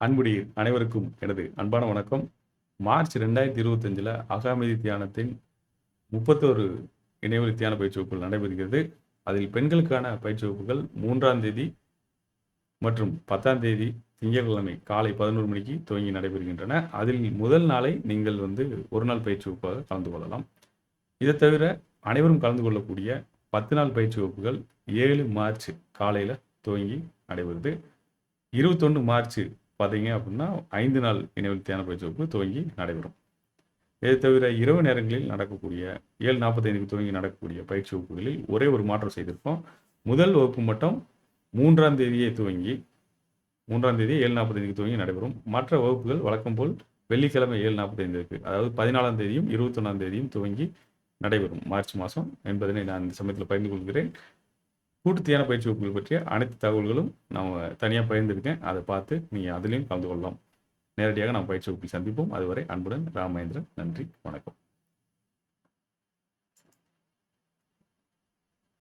அன்புடி அனைவருக்கும் எனது அன்பான வணக்கம். மார்ச் ரெண்டாயிரத்தி இருபத்தஞ்சில் அகாமதி தியானத்தின் முப்பத்தோரு இணையவழி தியான பயிற்சி வகுப்புகள் நடைபெறுகிறது. அதில் பெண்களுக்கான பயிற்சி வகுப்புகள் மூன்றாம் தேதி மற்றும் பத்தாம் தேதி திங்கட்கிழமை காலை பதினோரு மணிக்கு துவங்கி நடைபெறுகின்றன. அதில் முதல் நாளை நீங்கள் வந்து ஒரு நாள் பயிற்சி வகுப்பாக கலந்து கொள்ளலாம். இதை தவிர அனைவரும் கலந்து கொள்ளக்கூடிய பத்து நாள் பயிற்சி வகுப்புகள் ஏழு மார்ச் காலையில் துவங்கி நடைபெறுது. இருபத்தொன்று மார்ச் பார்த்தீங்க அப்படின்னா ஐந்து நாள் நினைவில் தியான பயிற்சி வகுப்பு துவங்கி நடைபெறும். இதை தவிர இரவு நேரங்களில் நடக்கக்கூடிய ஏழு நாற்பத்தைந்துக்கு துவங்கி நடக்கக்கூடிய பயிற்சி வகுப்புகளில் ஒரே ஒரு மாற்றம் செய்திருப்போம் முதல் வகுப்பு மட்டும் மூன்றாம் தேதியே துவங்கி மூன்றாம் தேதி ஏழு நாற்பத்தைந்துக்கு துவங்கி நடைபெறும். மற்ற வகுப்புகள் வழக்கம் போல் வெள்ளிக்கிழமை ஏழு நாற்பத்தைந்துக்கு அதாவது பதினாலாம் தேதியும் இருபத்தொன்னாம் தேதியும் துவங்கி நடைபெறும். மார்ச் மாதம் என்பதனை நான் இந்த சமயத்தில் பகிர்ந்து கொள்கிறேன். கூட்டுத்தியான பயிற்சி வகுப்புகள் பற்றிய அனைத்து தகவல்களும் நான் தனியாக பகிர்ந்துருக்கேன் அதை பார்த்து நீங்கள் அதுலேயும் கலந்து கொள்ளலாம். நேரடியாக நாம் பயிற்சி வகுப்பில் சந்திப்போம். அதுவரை அன்புடன் ராமேந்திரன். நன்றி. வணக்கம்.